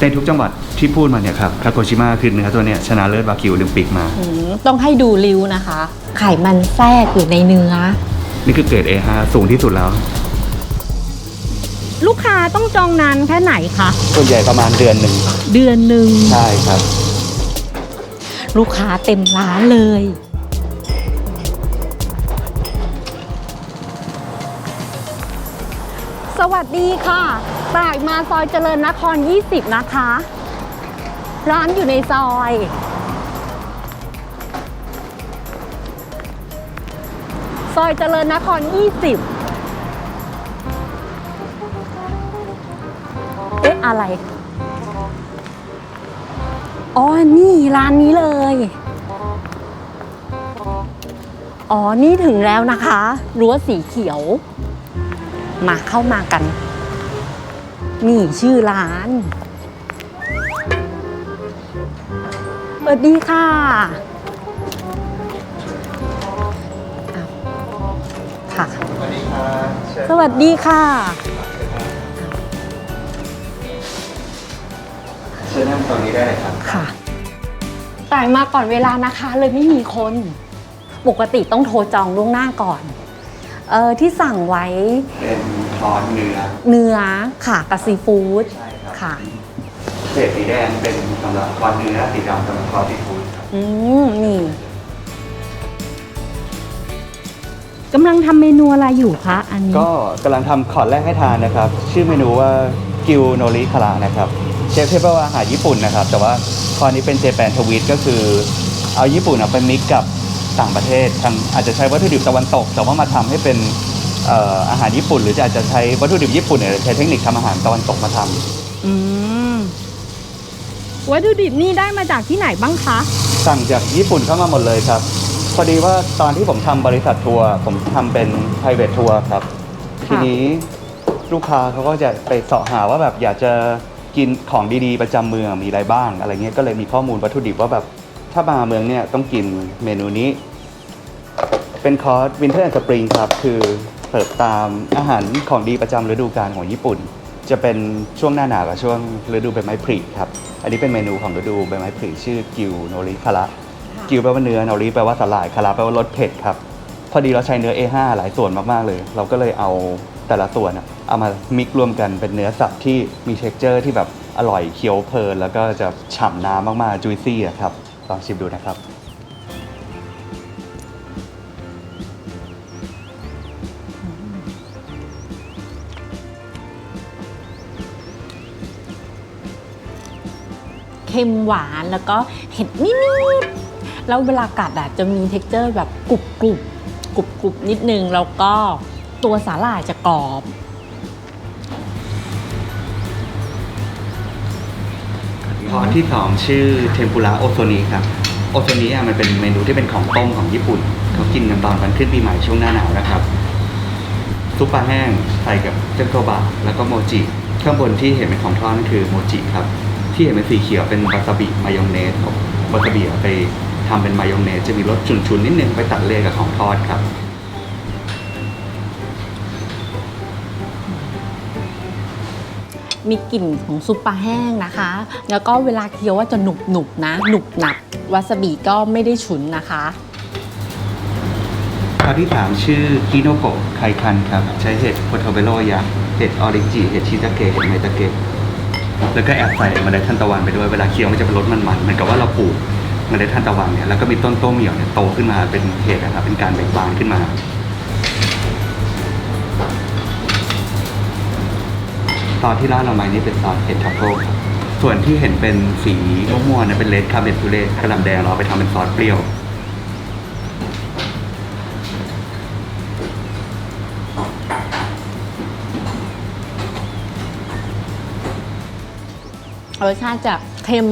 ในทุกจังหวัดที่พูดมาเนี่ยครับคาโกชิมะคือเนื้อตัวเนี้ยชนะเลิศวากิวโอลิมปิกมา อืมต้องให้ดูริ้วนะคะ ไขมันแทรกอยู่ในเนื้อ นี่คือเกรด A5 สูงที่สุดแล้ว ลูกค้าต้องจองนานแค่ไหนคะ ส่วนใหญ่ประมาณเดือนหนึ่งเดือนหนึ่ง ใช่ครับ ลูกค้าเต็มร้านเลย สวัสดีค่ะ ต่ายมาซอยเจริญนคร 20 นะคะ ร้านอยู่ในซอย ซอยเจริญนคร 20 เอ๊ะ อะไร อ๋อ นี่ร้านนี้เลย อ๋อ นี่ถึงแล้วนะคะ รั้วสีเขียว มาเข้ามากัน นี่ชื่อร้านสวัสดีค่ะอ้าวค่ะ สวัสดีครับสวัสดีค่ะ เชิญนั่งตรงนี้ได้เลยครับ ค่ะต่ายมาก่อนเวลานะคะ เลยไม่มีคน ปกติต้องโทรจองล่วงหน้าก่อน เออที่สั่งไว้เป็น ทอดเนื้อเนื้อค่ะกับซีฟู้ดใช่ครับค่ะ เศษสีแดงเป็นสำหรับทอดเนื้อสีดำสำหรับทอดซีฟู้ดครับอืมนี่กำลังทำเมนูอะไรอยู่คะอันนี้ ก็กำลังทำคอร์สแรกให้ทานนะครับ ชื่อเมนูว่ากิวโนริคาระนะครับเชฟเทเบิลอาหารญี่ปุ่นนะครับ แต่ว่าคอร์สนี้เป็นเจแปนทวีตก็คือ เอาญี่ปุ่นเอาไปมิกกับต่างประเทศทางอาจจะใช้วัตถุดิบตะวันตก แต่ว่ามาทำให้เป็น เอ่ออาหารญี่ปุ่น หรือจะอาจจะใช้วัตถุดิบญี่ปุ่นเนี่ยใช้เทคนิคทำอาหารตะวันตกมาทำอืมวัตถุดิบนี่ได้มาจากที่ไหนบ้างคะ สั่งจากญี่ปุ่นเข้ามาหมดเลยครับ พอดีว่าตอนที่ผมทำบริษัททัวร์ผมทำเป็น private ทัวร์ครับค่ะทีนี้ลูกค้าเขาก็จะไปเสาะหาว่าแบบอยากจะกินของดีๆ ประจำเมืองมีอะไรบ้าง อะไรเงี้ยก็เลยมีข้อมูลวัตถุดิบว่าแบบถ้ามาเมืองเนี่ยต้องกินเมนูนี้ เป็นคอร์สวินเทอร์แอนด์สปริงครับ คือ เสิร์ฟตามอาหารของดีประจำฤดูกาลของญี่ปุ่น จะเป็นช่วงหน้าหนาวกับช่วงฤดูใบไม้ผลิครับ อันนี้เป็นเมนูของฤดูใบไม้ผลิชื่อกิวโนริคาระกิวแปลว่าเนื้อโนริแปลว่าสลายคาราแปลว่ารสเผ็ดครับ พอดีเราใช้เนื้อ A5 หลายส่วนมากๆเลย เราก็เลยเอาแต่ละส่วนอะเอามามิกรวมกันเป็นเนื้อสัตว์ที่มีเท็กเจอร์ที่แบบอร่อยเคี้ยวเพลินแล้วก็จะฉ่ำน้ำมากๆจุยซี่อะครับลองชิมดูนะครับ ค็มหวานแล้วก็เผ็ดนิดๆแล้วเวลากัดอะจะมีเท็กเจอร์แบบกรุบกรุบกรุบกรุบนิดนึง แล้วก็ตัวสาหร่ายจะกรอบคอที่2ชื่อเทมปุระโอโซนิครับโอโซนิอะมันเป็นเมนูที่เป็นของต้มของญี่ปุ่น เขากินกันตอนวันขึ้นปีใหม่ช่วงหน้าหนาวนะครับซุปปลาแห้งใส่กับเจนโกบะแล้วก็โมจิข้างบนที่เห็นเป็นของทอดนั่นคือโมจิครับ ที่เห็นเป็นสีเขียวเป็นวาซาบิมายองเนสครับวาซาบิเอาไปทำเป็นมายองเนสจะมีรสฉุนๆนิดนึงไปตัดเลี่ยกับของทอดครับ มีกลิ่นของซุปปลาแห้งนะคะ แล้วก็เวลาเคี้ยวว่าจะหนุบหนุบๆนะ หนุบหนับวาซาบิก็ไม่ได้ฉุนนะคะข้อที่3ชื่อคิโนโกะไคคันครับ ใช้เห็ดโพโทเบโรยักษ์เห็ดออริจิเห็ดชิซาเกะเห็ดไมตาเกะ แล้วก็แอบใส่เมล็ดทานตะวันไปด้วยเวลาเคี้ยวมันจะเป็นรสมันๆเหมือนกับว่าเราปลูกเมล็ดทานตะวันเนี่ยแล้วก็มีต้นโต้เหมี่ยวเนี่ยโตขึ้นมาเป็นเห็ดนะครับเป็นการเบ่งบานขึ้นมาตอนที่ร้านเรามานี่เป็นซอสเห็ดทัฟเฟิลครับส่วนที่เห็นเป็นสีม่วงๆเนี่ยเป็นเลดคาเบตูเลตกระหล่ำแดงเราเอาไปทำเป็นซอสเปรี้ยว รสชาติจะเค็ม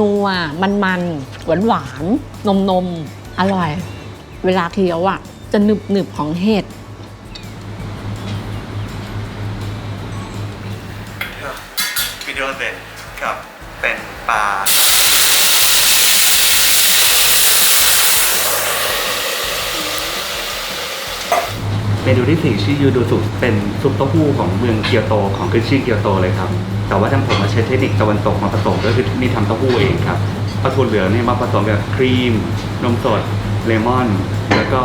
นัวๆมันมันหวานหวานนมนมๆอร่อย เวลาเคี้ยวอะ จะหนึบหนึบๆของเห็ดวิดีโอเด็ดกับเป็นปลาเมนูที่สี่ชื่อยูดูสุเป็นซุปเต้าหู้ของเมืองเกียวโตของขึ้นชื่อเกียวโตเลยครับ แต่ว่าทางผมมาใช้เทคนิคตะวันตกมาผสมก็คือนี่ทำเต้าหู้เองครับปลาทูเหลืองเนี่ยมาผสมกับครีม นมสด เลมอน แล้วก็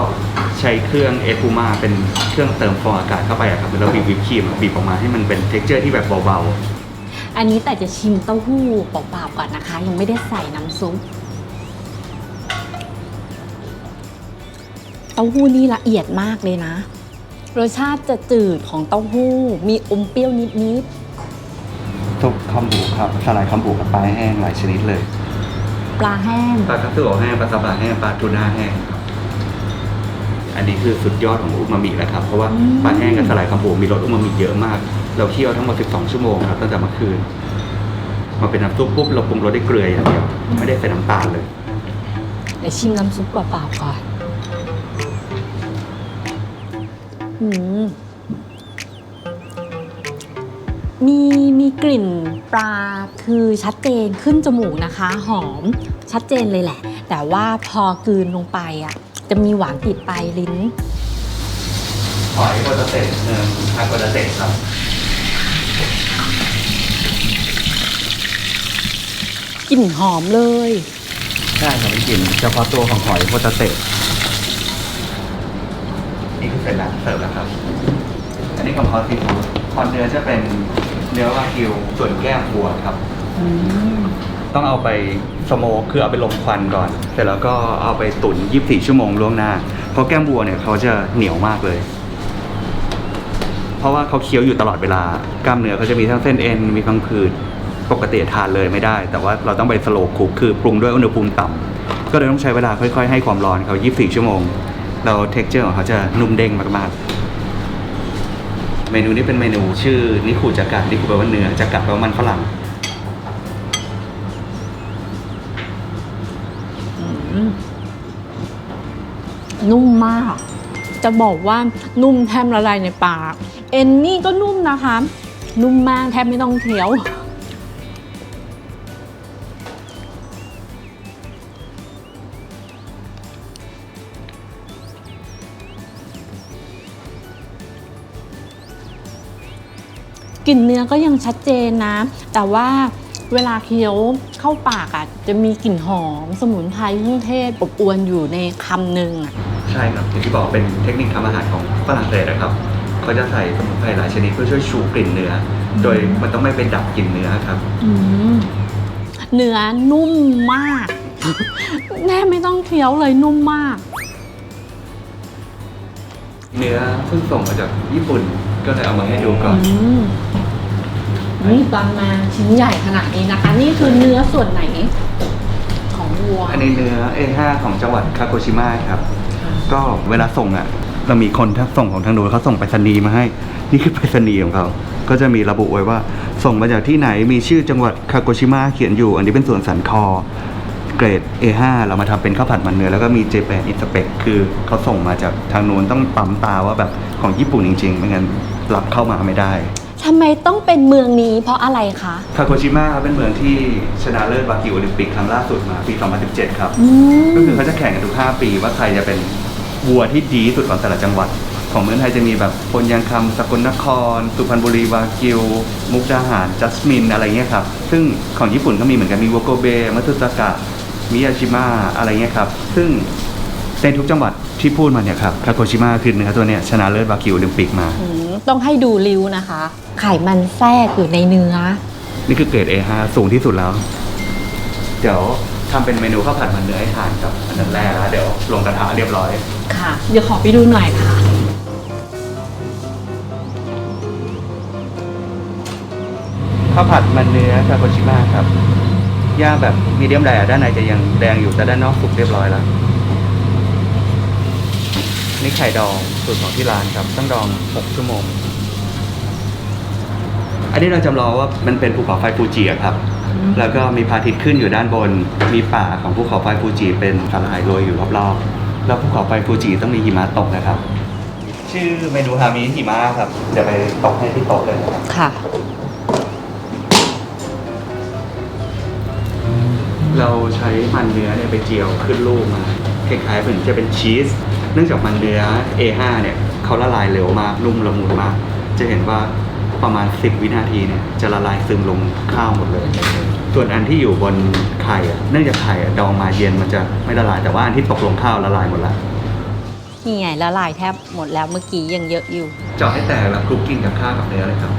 ใช้เครื่องเอฟูมาเป็นเครื่องเติมฟองอากาศเข้าไปอะครับแล้วบีบวิปครีมอะบีบออกมาให้มันเป็นเท็กเจอร์ที่แบบเบาอันนี้แต่จะชิมเต้าหู้เปล่าๆก่อนนะคะ ยังไม่ได้ใส่น้ำซุปเต้าหู้นี่ละเอียดมากเลยนะ รสชาติจะจืดของเต้าหู้ มีอมเปรี้ยวนิดๆ คอมบูครับสลายคอมบูกับปลาแห้งหลายชนิดเลยๆปลาแห้ง ปลาคัตสึโอะแห้งปลาซาบะแห้งปลาทูน่าแห้งครับอันนี้คือสุดยอดของอูมามิแล้วครับเพราะว่าอืม ปลาแห้งกับสลายคอมบูมีรสอูมามิเยอะมาก เราเคี่ยวทั้งหมด 12 ชั่วโมงครับตั้งแต่เมื่อคืนมาเป็นน้ำซุปปุ๊บเราปรุงรสด้วยเกลืออย่างเดียวไม่ได้ใส่น้ำตาลเลย เดี๋ยวชิมน้ำซุปเปล่าๆก่อน อืม มีมีกลิ่นปลาคือชัดเจนขึ้นจมูกนะคะ หอมชัดเจนเลยแหละ แต่ว่าพอกลืนลงไปอะจะมีหวานติดปลายลิ้น หอยโคตาเตะเนื้อฮาโคตาเตะครับ กลิ่นหอมเลย ใช่ครับเป็นกลิ่นเฉพาะตัวของหอยโคตาเตะนี่คือเสร็จแล้วเสิร์ฟแล้วครับ อันนี้ของคอซีฟู้ดคอนเนื้อจะเป็น เนื้อวากิวส่วนแก้มวัวครับ ต้องเอาไปสโมกคือเอาไปลมควันก่อน เสร็จแล้วก็เอาไปตุ๋น24 ชั่วโมงล่วงหน้า เพราะแก้มวัวเนี่ยเขาจะเหนียวมากเลย เพราะว่าเขาเคี้ยวอยู่ตลอดเวลากล้ามเนื้อเขาจะมีทั้งเส้นเอ็นมีพังผืดปกติทานเลยไม่ได้ แต่ว่าเราต้องไปสโลว์คุกคือปรุงด้วยอุณหภูมิต่ำก็เลยต้องใช้เวลาค่อยๆ ให้ความร้อนเขา 24 ชั่วโมง เราเท็กเจอร์ของเขาจะนุ่มเด้งมากๆ เมนูนี้เป็นเมนูชื่อนิคูจากะนิคูแปลว่าเนื้อจากะแปลว่ามันฝรั่งนุ่มมาก จะบอกว่านุ่มแทบละลายในปาก เอ็นนี่ก็นุ่มนะคะ นุ่มมากแทบไม่ต้องเคี้ยว กลิ่นเนื้อก็ยังชัดเจนนะ แต่ว่าเวลาเคี้ยวเข้าปากอะจะมีกลิ่นหอมสมุนไพรเครื่องเทศอบอวนอยู่ในคำหนึ่งอะใช่ครับอย่างที่บอกเป็นเทคนิคทำอาหารของฝรั่งเศสนะครับเขาจะใส่สมุนไพรหลายชนิดเพื่อช่วยชูกลิ่นเนื้อ โดยมันต้องไม่เป็นดับกลิ่นเนื้อครับอืมเนื้อนุ่มมาก แน่ไม่ต้องเคี้ยวเลยนุ่มมาก เนื้อเพิ่งส่งมาจากญี่ปุ่นก็เลยเอามาให้ดูก่อน อืม นี่บางมาชิ้นใหญ่ขนาดนี้นะคะ นี่คือเนื้อส่วนไหนของวัว อันนี้เนื้อ A5 ของจังหวัดคาโกชิมะครับ ก็เวลาส่งอะ เรามีคนที่ส่งของทางโน้นเขาส่งไปรษณีย์มาให้ นี่คือไปรษณีย์ของเขา ก็จะมีระบุไว้ว่า ส่งมาจากที่ไหนมีชื่อจังหวัดคาโกชิมะเขียนอยู่ อันนี้เป็นส่วนสันคอ เกรด A5 เรามาทำเป็นข้าวผัดมันเนื้อแล้วก็มีเจแปนอินสเปกคือเขาส่งมาจากทางโน้นต้องปั๊มตาว่าแบบของญี่ปุ่นจริงๆไม่งั้นรับเข้ามาไม่ได้ ทำไมต้องเป็นเมืองนี้เพราะอะไรคะ คาโกชิมะเป็นเมืองที่ชนะเลิศวากิวโอลิมปิกครั้งล่าสุดมาปี 2017 ครับอืมก็คือเขาจะแข่งกันทุก 5 ปีว่าใครจะเป็นวัวที่ดีที่สุดของแต่ละจังหวัด ของเมืองไทยจะมีแบบพลยังคำสกลนคร สุพรรณบุรีวากิว มุกดาหาร จัสมิน อะไรเงี้ยครับ ซึ่งของญี่ปุ่นก็มีเหมือนกันมีวโกเบมัตสึสากะมิยาชิมะอะไรเงี้ยครับ ซึ่ง ในทุกจังหวัดที่พูดมาเนี่ยครับคาโกชิมะคือเนื้อตัวเนี้ยชนะเลิศวากิวโอลิมปิกมา อืมต้องให้ดูริ้วนะคะ ไขมันแทรกอยู่ในเนื้อ นี่คือเกรด A5 สูงที่สุดแล้ว เดี๋ยวทำเป็นเมนูข้าวผัดมันเนื้อให้ทานครับอันนั้นแรกแล้วเดี๋ยวลงกระทะเรียบร้อย ค่ะ เดี๋ยวขอไปดูหน่อยค่ะ ข้าวผัดมันเนื้อคาโกชิมะครับ ย่างแบบมีเดียมแรด้านในจะยังแดงอยู่แต่ด้านนอกสุกเรียบร้อยแล้ว นี่ไข่ดองสูตรของที่ร้านครับต้องดอง 6 ชั่วโมง อันนี้เราจำลองว่ามันเป็นภูเขาไฟฟูจิอะครับอืมแล้วก็มีพระอาทิตย์ขึ้นอยู่ด้านบน มีป่าของภูเขาไฟฟูจิเป็นสาหร่ายโรยอยู่รอบๆ แล้วภูเขาไฟฟูจิต้องมีหิมะตกนะครับ ชื่อเมนูฮามิหิมะครับเดี๋ยวไปตกให้ที่โต๊ะเลยนะครับค่ะ เราใช้มันเนื้อเนี่ยไปเจียวขึ้นลูกมาคล้ายๆเหมือนจะเป็นชีส เนื่องจากมันเนื้อ A5 เนี่ยเขาละลายเร็วมากนุ่มละมุนมาก จะเห็นว่าประมาณ 10 วินาทีเนี่ยจะละลายซึมลงข้าวหมดเลย ส่วนอันที่อยู่บนไข่อะเนื่องจากไข่อะดองมาเย็นมันจะไม่ละลายแต่ว่าอันที่ตกลงข้าวละลายหมดแล้วนี่ไงละลายแทบหมดแล้วเมื่อกี้ยังเยอะอยู่ เจาะให้แตกแล้วคลุกกินกับข้าวกับเนื้อเลยครับ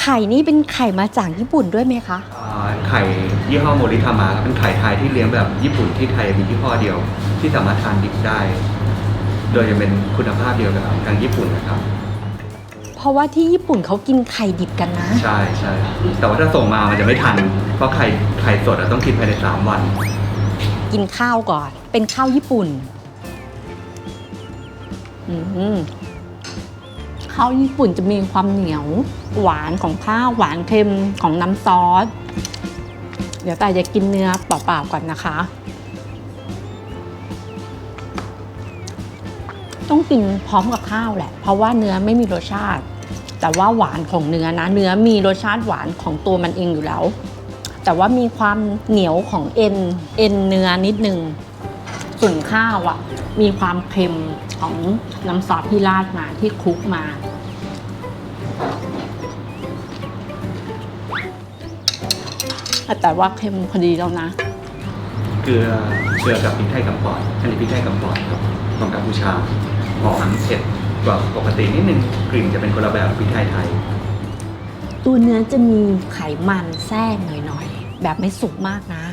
ไข่นี่เป็นไข่มาจากญี่ปุ่นด้วยไหมคะอ่าไข่ยี่ห้อโมริทามาครับเป็นไข่ไทยที่เลี้ยงแบบญี่ปุ่นที่ไทยมียี่ห้อเดียว ที่สามารถทานดิบได้ โดยจะเป็นคุณภาพเดียวกับทางญี่ปุ่นนะครับ เพราะว่าที่ญี่ปุ่นเขากินไข่ดิบกันนะ ใช่ใช่แต่ว่าถ้าส่งมามันจะไม่ทัน เพราะไข่ไข่สดอะต้องกินภายในสามวัน กินข้าวก่อน เป็นข้าวญี่ปุ่นอืมข้าวญี่ปุ่นจะมีความเหนียว หวานของข้าวหวานเค็มของน้ำซอส เดี๋ยวแต่จะกินเนื้อเปล่าๆก่อนนะคะ ต้องกินพร้อมกับข้าวแหละ เพราะว่าเนื้อไม่มีรสชาติ แต่ว่าหวานของเนื้อนะ เนื้อมีรสชาติหวานของตัวมันเองอยู่แล้ว แต่ว่ามีความเหนียวของเอ็น เอ็นเนื้อนิดนึง ส่วนข้าวอะ่ะ มีความเค็มของน้ำซอสที่ราดมาที่คลุกมา แต่ว่าเค็มพอดีแล้วนะเกลือเกลือกับพริกไทยกำปอดอันนี้พริกไทยกำปอดครับของกัมพูชา หอมเผ็ดกว่าปกตินิดนึงกลิ่นจะเป็นคนละแบบกับพริกไทยไทย ตัวเนื้อจะมีไขมันแทรกหน่อยๆ แบบไม่สุกมากนะ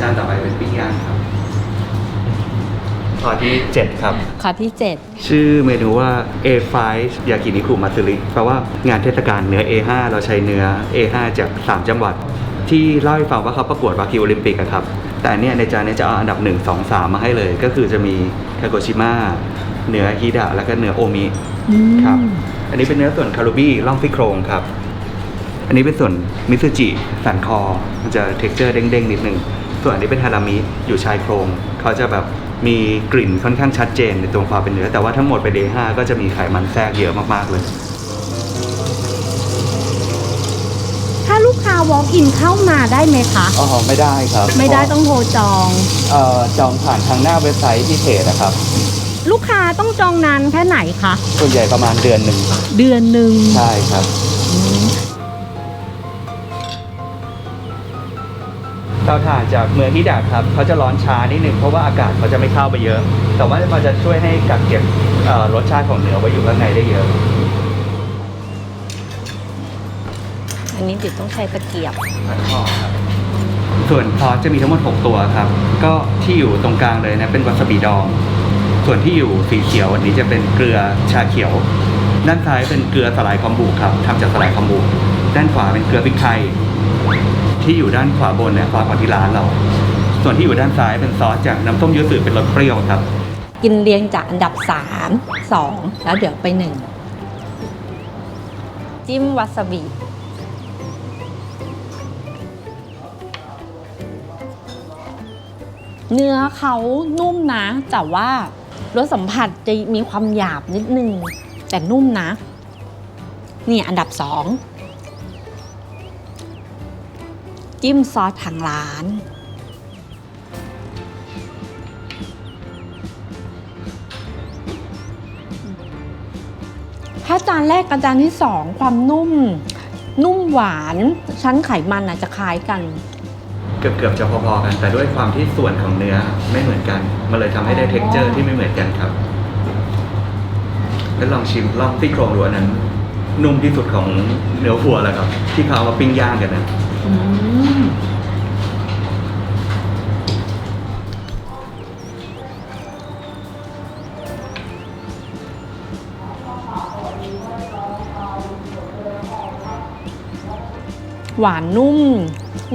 จานต่อไปเป็นปิ้งย่างครับข้ อที่ 7 ครับ ข้อที่ชื่อเมนูว่า A5 ยากินิคุมัตสึริแปลว่างานเทศกาลเนื้อ A5 เราใช้เนื้อ A5 จาก 3 จังหวัด ที่เล่าให้ฟังว่าเขาประกวดวากิโอลิมปิกอะครับ แต่อันเนี้ยในจานเนี้ยจะเอาอันดับ 1 2 3 มาให้เลย ก็คือจะมีคาโกชิมะเนื้อฮิดะแล้วก็เนื้อโอมิ7ครับ อันนี้เป็นเนื้อส่วนคารูบี้ล่องซี่โครงครับ อันนี้เป็นส่วนมิซูจิสันคอ มันจะเท็กเจอร์เด้งๆนิดนึง ส่วนอันนี้เป็นฮารามิอยู่ชายโครง เขาจะแบบ มีกลิ่นค่อนข้างชัดเจนในตัวความเป็นเนื้อ แต่ว่าทั้งหมดเป็น A5 ก็จะมีไขมันแทรกเยอะมากๆเลย ถ้าลูกค้า walk in เข้ามาได้ไหมคะ อ๋อ ไม่ได้ครับไม่ได้ต้องโทรจอง เอ่อจองผ่านทางหน้าเว็บไซต์ที่เพจนะครับ ลูกค้าต้องจองนานแค่ไหนคะ ส่วนใหญ่ประมาณเดือนหนึ่งเดือนหนึ่งใช่ครับ เตาถ่านจากเมืองฮิดะครับเขาจะร้อนช้านิดนึงเพราะว่าอากาศเขาจะไม่เข้าไปเยอะ แต่ว่ามันจะช่วยให้กักเก็บเอ่อรสชาติของเนื้อไว้อยู่ข้างในได้เยอะ อันนี้ติดต้องใช้ตะเกียบส่วนซอสจะมีทั้งหมด 6 ตัวครับ ก็ที่อยู่ตรงกลางเลยนะเป็นวาซาบิดอง ส่วนที่อยู่สีเขียวอันนี้จะเป็นเกลือชาเขียว ด้านซ้ายเป็นเกลือสลายคอมบูครับทำจากสลายคอมบูด้านขวาเป็นเกลือพริกไทย ที่อยู่ด้านขวาบนเนี่ยขวากว่าที่ร้านเรา ส่วนที่อยู่ด้านซ้ายเป็นซอสจากน้ำส้มยูสึเป็นรสเปรี้ยวครับ กินเรียงจากอันดับ 3 2 แล้วเดี๋ยวไป 1 จิ้มวาซาบิเนื้อเขานุ่มนะ แต่ว่ารสสัมผัสจะมีความหยาบนิดนึง แต่นุ่มนะ นี่อันดับ2 จิ้มซอสทางร้าน ถ้าจานแรกกับจานที่สองความนุ่ม นุ่มหวาน ชั้นไขมันอาจจะคล้ายกัน เกือบๆจะพอๆกัน แต่ด้วยความที่ส่วนของเนื้อไม่เหมือนกัน มันเลยทำให้ได้เท็กเจอร์ที่ไม่เหมือนกันครับ แล้วลองชิมลองซี่โครงดูอันนั้น นุ่มที่สุดของเนื้อวัวแล้วครับ ที่เขาเอามาปิ้งย่างกันนะอืม หวานนุ่ม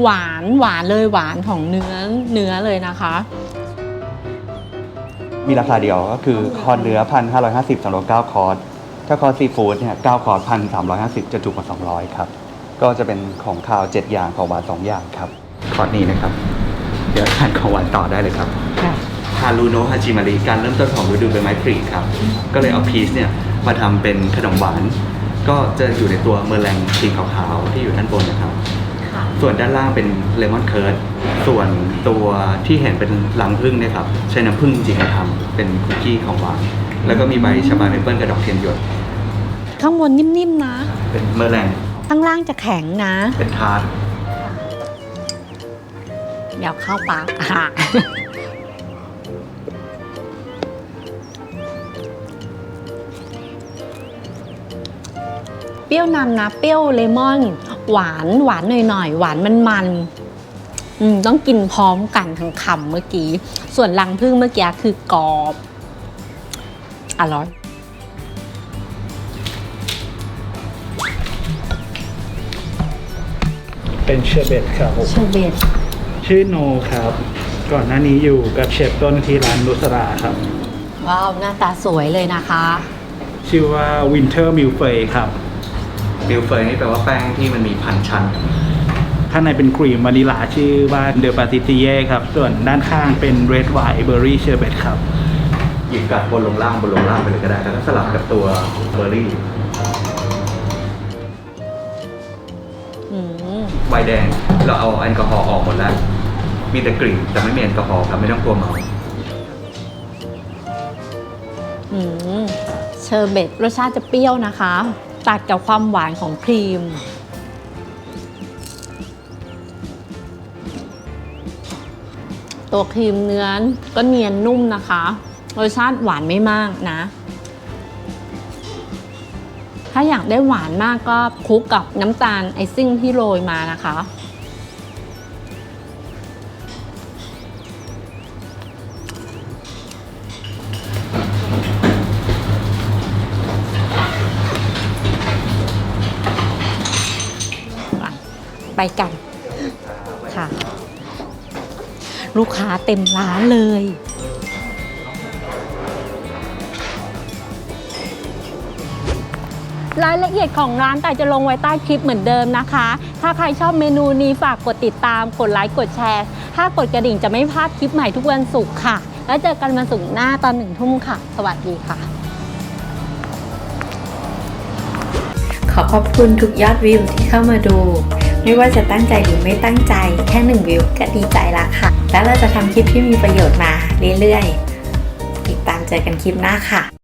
หวานหวานเลยหวานของเนื้อเนื้อเลยนะคะ มีราคาเดียวก็คือคอร์สเนื้อพันห้าร้อยห้าสิบสำหรับเก้าคอร์สถ้าคอร์สซีฟู้ดเนี่ยเก้าคอร์สพันสามร้อยห้าสิบจะถูกกว่าสองร้อยครับ ก็จะเป็นของคาวเจ็ดอย่างของหวานสองอย่างครับคอร์สนี้นะครับ เดี๋ยวทานของหวานต่อได้เลยครับฮารุโนะฮาจิมาริการเริ่มต้นของฤดูใบไม้ผลิครับ ก็เลยเอาพีชเนี่ยมาทำเป็นขนมหวาน ก็จะอยู่ในตัวเมอร์แรงสีขาวๆที่อยู่ด้านบนนะครับ ค่ะส่วนด้านล่างเป็นเลมอนเคิร์ดส่วนตัวที่เห็นเป็นรังผึ้งเนี่ยครับใช้น้ำผึ้งจริงๆมาทำเป็นคุกกี้ของหวาน แล้วก็มีใบชาบาเมเปิลกับดอกเทียนหยด ข้างบนนิ่มๆนะ เป็นเมอร์แรง ข้างล่างจะแข็งนะ เป็นทาร์ตเดี๋ยวเข้าปากอะเปรี้ยวนำนะเปรี้ยวเลมอน หวานหวานหน่อยๆ หวานมันมันๆอืมต้องกินพร้อมกันทั้งคำเมื่อกี้ ส่วนรังพึ่งเมื่อกี้คือกรอบ อร่อย เป็นเชอร์เบตครับผมเชอร์เบตชื่อโนครับ ก่อนหน้านี้อยู่กับเชฟต้นที่ร้านนุสราครับ ว้าวหน้าตาสวยเลยนะคะ ชื่อว่า Winter m i l f e y ครับ บิลเฟยนี่แปลว่าแป้งที่มันมีพันชั้น ข้างในเป็นครีมวานิลาชื่อว่าเดอปาติติเย่ครับ ส่วนด้านข้างเป็น Red Wine Berry Sherbet ครับ หยิบกัดบนลงล่างบนลงล่างไปเลยก็ได้ แล้วก็สลับกับตัวเบอร์รี่ วน์แดง เราเอาแอลกอฮอล์ออกหมดแล้ว มีแต่กลิ่นแต่ไม่มีแอลกอฮอล์ครับไม่ต้องกลัวเมาอืมเชอร์เบตรสชาติจะเปรี้ยวนะคะ ตัดกับความหวานของครีม ตัวครีมเนื้อก็เนียนนุ่มนะคะ รสชาติหวานไม่มากนะ ถ้าอยากได้หวานมากก็คลุกกับน้ำตาลไอซิ่งที่โรยมานะคะ ไปกันค่ะ ลูกค้าเต็มร้านเลย รายละเอียดของร้านแต่จะลงไว้ใต้คลิปเหมือนเดิมนะคะ ถ้าใครชอบเมนูนี้ฝากกดติดตาม กดไลค์กดแชร์ ถ้ากดกระดิ่งจะไม่พลาดคลิปใหม่ทุกวันศุกร์ค่ะ แล้วเจอกันวันศุกร์หน้าตอนหนึ่งทุ่มค่ะ สวัสดีค่ะ ขอขอบคุณทุกยอดวิวที่เข้ามาดู ไม่ว่าจะตั้งใจหรือไม่ตั้งใจ แค่หนึ่งวิวก็ดีใจละค่ะ แล้วเราจะทำคลิปที่มีประโยชน์มาเรื่อยๆ ติดตามเจอกันคลิปหน้าค่ะ